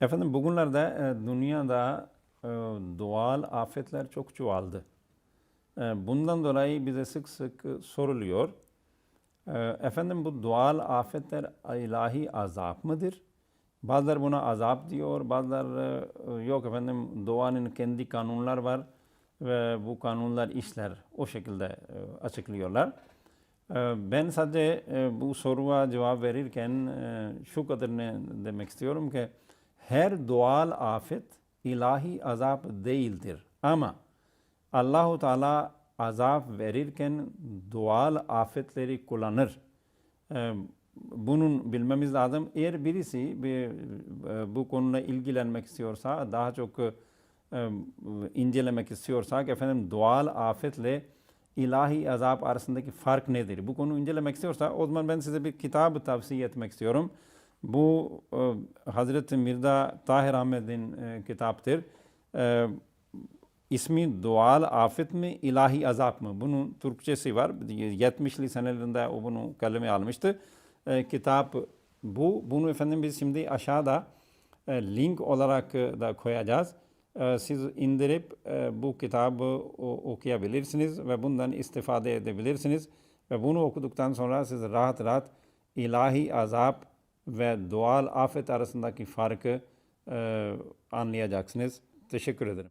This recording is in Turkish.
Efendim bugünlerde e, dünyada e, doğal afetler çok çoğaldı. E, Bundan dolayı bize sık sık soruluyor. E, Efendim bu doğal afetler ilahi azap mıdır? Bazıları buna azap diyor, bazıları e, yok efendim doğanın kendi kanunlar var ve bu kanunlar işler. O şekilde açıklıyorlar. Ben sadece bu soruya cevap verirken şu kadarını demek istiyorum ki her doğal afet ilahi azap değildir. Ama Allahu Teala azap verirken doğal afetleri kullanır. Ee, Bunun bilmemiz lazım. Eğer birisi bir, e, bu konuyla ilgilenmek istiyorsa, daha çok e, incelemek istiyorsak, efendim doğal afetle ilahi azap arasındaki fark nedir? Bu konuyu incelemek istiyorsa o zaman ben size bir kitabı tavsiye etmek istiyorum. Bu e, Hazreti Mirza Tahir Ahmet'in e, kitaptır. E, ismi doğal afet mi, ilahi azap mı? Bunun Türkçesi var. 70'li senelerinde o bunu kaleme almıştı. Kitap bu. Bunu efendim biz şimdi aşağıda link olarak da koyacağız. Siz indirip bu kitabı okuyabilirsiniz ve bundan istifade edebilirsiniz. Ve bunu okuduktan sonra siz rahat rahat ilahi azap ve doğal afet arasındaki farkı anlayacaksınız. Teşekkür ederim.